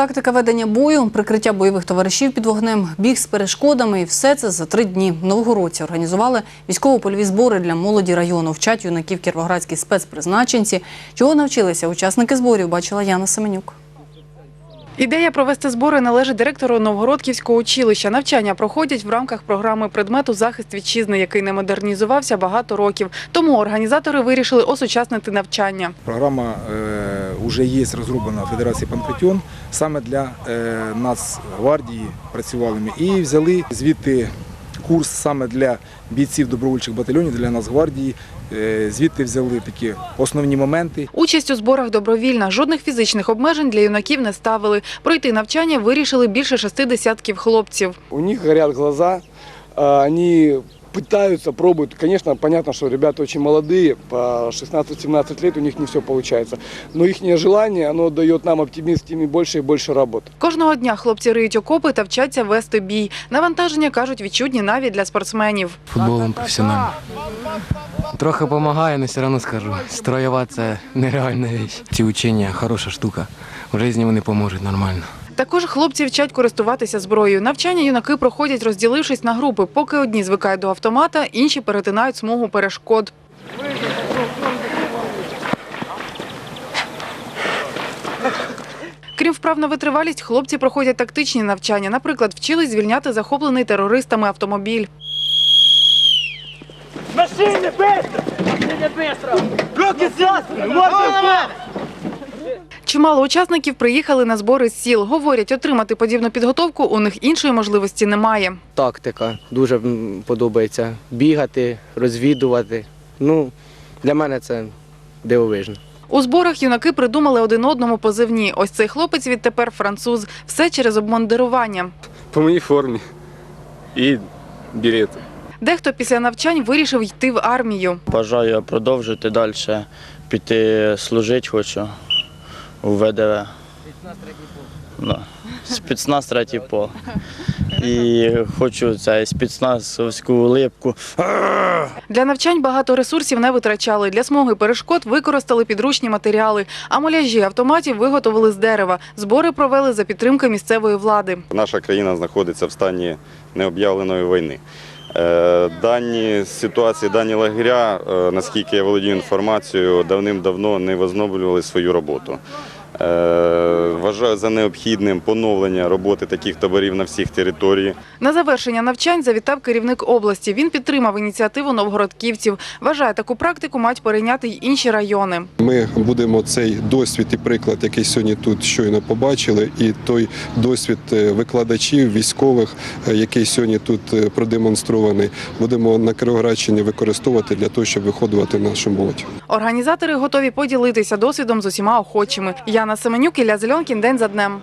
Тактика ведення бою, прикриття бойових товаришів під вогнем, біг з перешкодами і все це за три дні. Нового Новгородці організували військово-польові збори для молоді району. Вчать юнаків кіровоградські спецпризначенці. Чого навчилися учасники зборів, бачила Яна Семенюк. Ідея провести збори належить директору Новгородківського училища. Навчання проходять в рамках програми предмету захист вітчизни, який не модернізувався багато років. Тому організатори вирішили осучаснити навчання. Програма вже є розроблена Федерації Панкратіон саме для нас Нацгвардії працювали ми і взяли звідти курс саме для бійців добровольчих батальйонів, для Нацгвардії. Е, Звідти взяли такі основні моменти. Участь у зборах добровільна. Жодних фізичних обмежень для юнаків не ставили. Пройти навчання вирішили більше шести десятків хлопців. У них горять глаза, а, они пытаются, пробуют. Конечно, понятно, что ребята очень молодые, по 16-17 лет у них не все получается. Но их желание, оно дает нам оптимизм и больше и больше работы. Кожного дня хлопці риють окопи та вчаться вести бій. Навантаження, кажуть, відчутні навіть для спортсменів. футболом професіонально. Трохи допомагає, але все одно скажу. Строєва це нереальна річ. Ці учення хороша штука. В житті вони поможуть нормально. Також хлопці вчать користуватися зброєю. Навчання юнаки проходять, розділившись на групи. Поки одні звикають до автомата, інші перетинають смугу перешкод. Крім вправ на витривалість, хлопці проходять тактичні навчання. Наприклад, вчились звільняти захоплений терористами автомобіль. Чимало учасників приїхали на збори з сіл. Говорять, отримати подібну підготовку у них іншої можливості немає. тактика. Дуже подобається бігати, розвідувати. Ну, для мене це дивовижно. У зборах юнаки придумали один одному позивні. Ось цей хлопець відтепер француз. Все через обмундирування. по моїй формі і білети. Дехто після навчань вирішив йти в армію. Бажаю продовжити далі, піти служити хочу у ВДВ. Да. Спецназ третій пол. І хочу цей спецназовську липку. Для навчань багато ресурсів не витрачали. Для смуги перешкод використали підручні матеріали, а муляжі автоматів виготовили з дерева. Збори провели за підтримки місцевої влади. Наша країна знаходиться в стані необ'явленої війни. Е, Дані ситуації, дані лагеря, е, наскільки я володію інформацією, давним-давно не возобновлювали свою роботу. Е, Вважаю за необхідним поновлення роботи таких таборів на всіх територіях. На завершення навчань завітав керівник області. Він підтримав ініціативу новгородківців. Вважає, таку практику мають перейняти й інші райони. Ми будемо цей досвід і приклад, який сьогодні тут щойно побачили, і той досвід е, викладачів, військових, е, який сьогодні тут продемонстрований, будемо на Кировоградщині використовувати для того, щоб виходувати нашу молодь. Організатори готові поділитися досвідом з усіма охочими. Яна Семенюк, Ілля Зеленкін. День за днем.